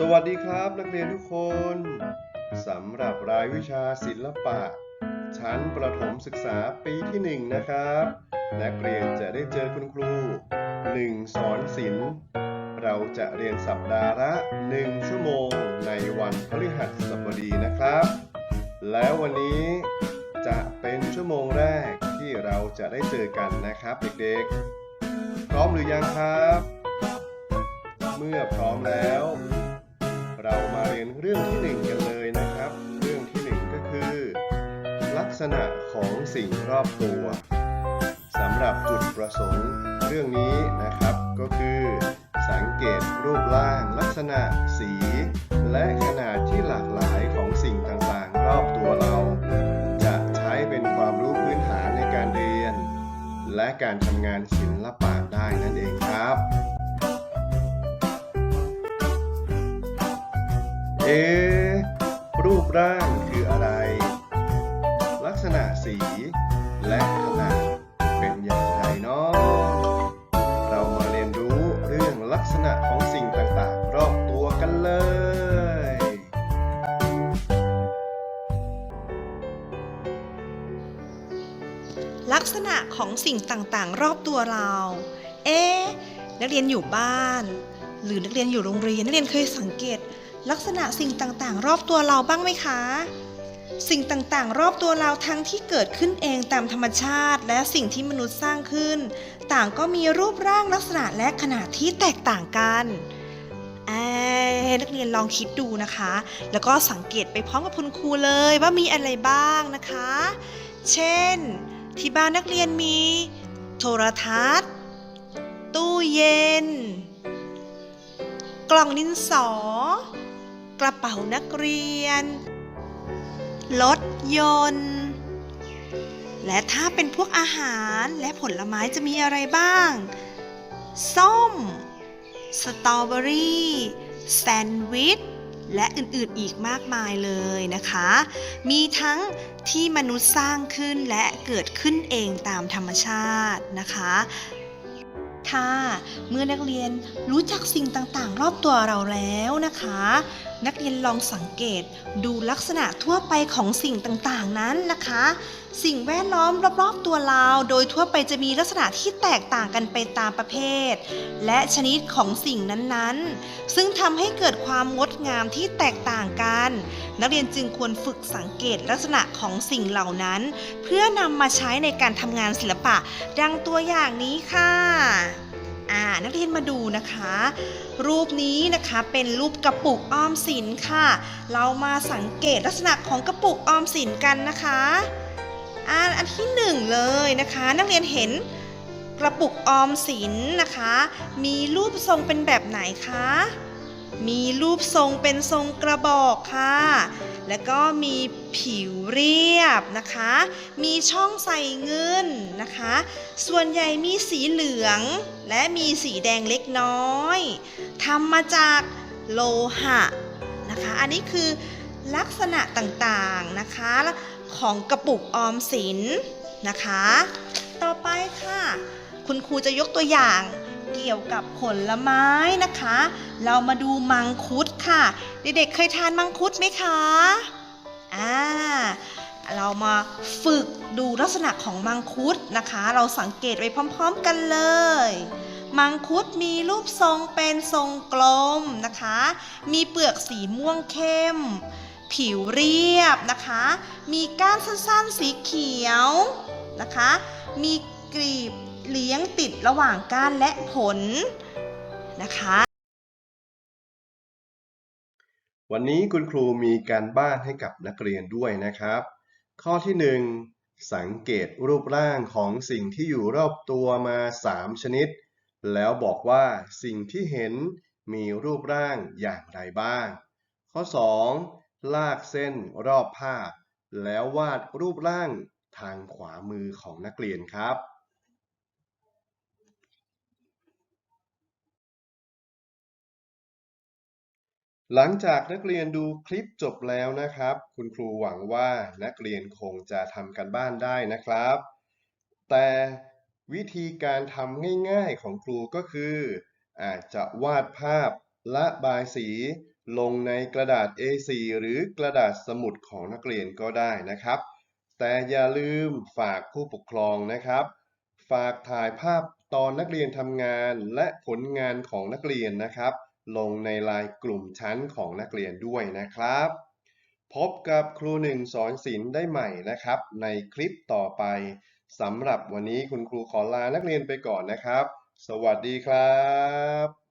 สวัสดีครับนักเรียนทุกคนสำหรับรายวิชาศิลปะ ชั้นประถมศึกษาปีที่หนึ่งนะครับ นักเรียนจะได้เจอคุณครู 1 สอนศิลป์เราจะเรียนสัปดาห์ละ 1 ชั่วโมงในวันพฤหัสบดีนะครับ แล้ววันนี้จะเป็นชั่วโมงแรกที่เราจะได้เจอกันนะครับเด็กๆ พร้อมหรือยังครับ เมื่อพร้อมแล้ว เรามาเรียนเรื่องที่หนึ่งกันเลยนะครับ เรื่องที่หนึ่งก็คือ ลักษณะของสิ่งรอบตัวสำหรับจุดประสงค์เรื่องนี้นะครับก็คือ สังเกตรูปร่างลักษณะสี และขนาดที่หลากหลายของสิ่งต่างๆ รอบตัวเรา จะใช้เป็นความรู้พื้นฐานในการเรียน และการทำงานศิลปะได้นั่นเองครับ เอ รูปร่างคืออะไร ลักษณะสีและขนาดเป็นอย่างไรเนาะเรามาเรียนรู้เรื่องลักษณะของสิ่งต่างๆ รอบตัวกันเลย ลักษณะของสิ่งต่างๆ รอบตัวเรา เอ๊นักเรียนอยู่บ้าน หรือนักเรียนอยู่โรงเรียนนักเรียนเคยสังเกต ลักษณะสิ่งต่างๆ รอบตัวเราบ้างไหมคะ สิ่งต่างๆ รอบตัวเราทั้งที่เกิดขึ้นเองตามธรรมชาติ และสิ่งที่มนุษย์สร้างขึ้น ต่างก็มีรูปร่างลักษณะและขนาดที่แตกต่างกันเอ้นักเรียนลองคิดดูนะคะ แล้วก็สังเกตไปพร้อมกับคุณครูเลยว่ามีอะไรบ้างนะคะ เช่น ที่บ้านนักเรียนมี โทรทัศน์ ตู้เย็น กล่องดินสอ กระเป๋านักเรียน รถยนต์ และถ้าเป็นพวกอาหารและผลไม้จะมีอะไรบ้าง ส้ม สตรอเบอรี่ แซนด์วิช และอื่นๆอีกมากมายเลยนะคะ มีทั้งที่มนุษย์สร้างขึ้นและเกิดขึ้นเองตามธรรมชาตินะคะ ค่ะ เมื่อนักเรียนรู้จักสิ่งต่างๆ รอบตัวเราแล้วนะคะ นักเรียนลองสังเกตดูลักษณะทั่วไปของสิ่งต่างๆนั้นนะคะ สิ่งแวดล้อมรอบๆตัวเรา โดยทั่วไปจะมีลักษณะที่แตกต่างกันไปตามประเภท และชนิดของสิ่งนั้นๆ ซึ่งทำให้เกิดความงดงามที่แตกต่างกัน นักเรียนจึงควรฝึกสังเกตลักษณะของสิ่งเหล่านั้น เพื่อนำมาใช้ในการทำงานศิลปะ ดังตัวอย่างนี้ค่ะอ่านักเรียนมาดูนะคะ รูปนี้นะคะเป็นรูปกระปุกออมสินค่ะ เรามาสังเกตลักษณะของกระปุกออมสินกันนะคะอ่าอันที่หนึ่งเลยนะคะ นักเรียนเห็นกระปุกออมสินนะคะ มีรูปทรงเป็นแบบไหนคะ มีรูปทรงเป็นทรงกระบอกค่ะ แล้วก็มีผิวเรียบนะคะ มีช่องใส่เงินนะคะ ส่วนใหญ่มีสีเหลือง และมีสีแดงเล็กน้อยทำมาจากโลหะนะคะ อันนี้คือลักษณะต่างๆนะคะของกระปุกออมสินนะคะ ต่อไปค่ะ คุณครูจะยกตัวอย่าง เกี่ยวกับผลไม้นะคะ เรามาดูมังคุดค่ะ เด็กๆเคยทานมังคุดไหมคะอ่าเรามาฝึกดูลักษณะของมังคุดนะคะ เราสังเกตไว้พร้อมๆกันเลย มังคุดมีรูปทรงเป็นทรงกลมนะคะ มีเปลือกสีม่วงเข้ม ผิวเรียบนะคะ มีก้านสั้นๆสีเขียวนะคะ มีกลีบ เลี้ยงติดระหว่างก้านและผลนะคะ วันนี้คุณครูมีการบ้านให้กับนักเรียนด้วยนะครับ ข้อที่หนึ่งสังเกตรูปร่างของสิ่งที่อยู่รอบตัวมา 3 ชนิด แล้วบอกว่าสิ่งที่เห็นมีรูปร่างอย่างไรบ้าง ข้อ 2 ลากเส้นรอบภาพ แล้ววาดรูปร่างทางขวามือของนักเรียนครับ หลังจากนักเรียนดูคลิปจบแล้วนะครับ คุณครูหวังว่านักเรียนคงจะทำกันบ้านได้นะครับ แต่วิธีการทำง่ายๆของครูก็คือ อาจจะวาดภาพละบายสี ลงในกระดาษ A4 หรือกระดาษสมุดของนักเรียนก็ได้นะครับ แต่อย่าลืมฝากผู้ปกครองนะครับ ฝากถ่ายภาพตอนนักเรียนทำงานและผลงานของนักเรียนนะครับ ลงในไลน์กลุ่มชั้นของนักเรียนด้วยนะครับ พบกับครูหนึ่งสอนศิลป์ได้ใหม่นะครับ ในคลิปต่อไปสำหรับวันนี้คุณครูขอลานักเรียนไปก่อนนะครับ สวัสดีครับ